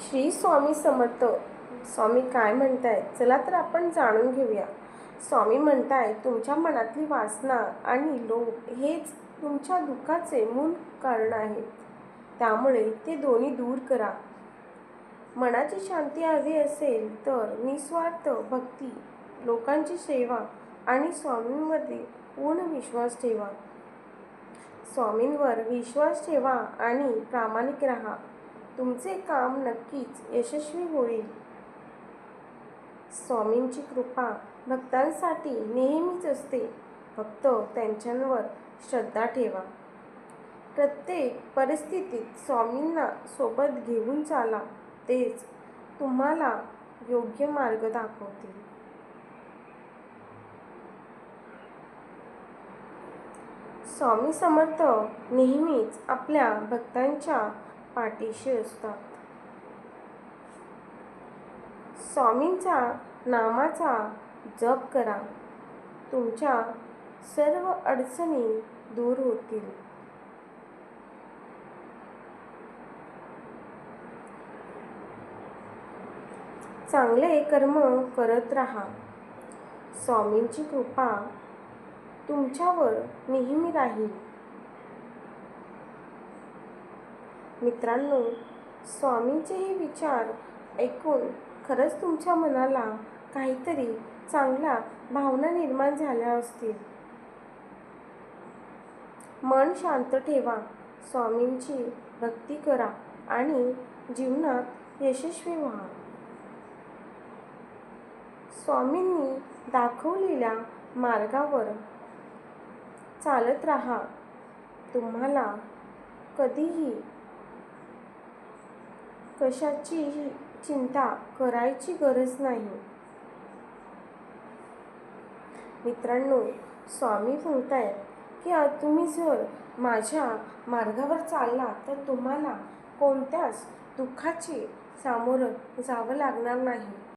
श्री स्वामी समर्थ. स्वामी काय म्हणतायत? चला तर आपण जाणून घेऊया. स्वामी म्हणताय तुमच्या मनातली वासना आणि लोभ हेच तुमच्या दुःखाचे मूळ कारण आहेत. त्यामुळे ते दोन्ही दूर करा. मनाची शांती हवी असेल तर निस्वार्थ भक्ती लोकांची सेवा आणि स्वामींमध्ये पूर्ण विश्वास ठेवा. स्वामींवर विश्वास ठेवा आणि प्रामाणिक राहा. तुमचे काम नक्कीच यशस्वी होईल. स्वामींची कृपा भक्तांसाठी नेहमीच असते. फक्त त्यांच्यावर श्रद्धा ठेवा. प्रत्येक परिस्थितीत स्वामींना सोबत घेऊन चाला. तेच तुम्हाला योग्य मार्ग दाखवतील. स्वामी समर्थ नेहमीच आपल्या भक्तांच्या पाठीशी असतात. स्वामींचा नामाचा जप करा. तुमच्या सर्व अडचणी दूर होतील. चांगले कर्म करत राहा. स्वामींची कृपा तुमच्यावर नेहमी राहील. मित्रांनो स्वामींचे हे विचार ऐकून खरंच तुमच्या मनाला काहीतरी चांगल्या भावना निर्माण झाल्या असतील. मन शांत ठेवा स्वामींची भक्ती करा आणि जीवनात यशस्वी व्हा. स्वामींनी दाखवलेल्या मार्गावर चालत राहा. तुम्हाला कधीही कशाचीही चिंता करायची गरज नाही. मित्रांनो स्वामी सांगतायत की तुम्ही जर माझ्या मार्गावर चालला तर तुम्हाला कोणत्याच दुःखाची सामोरं जावं लागणार नाही.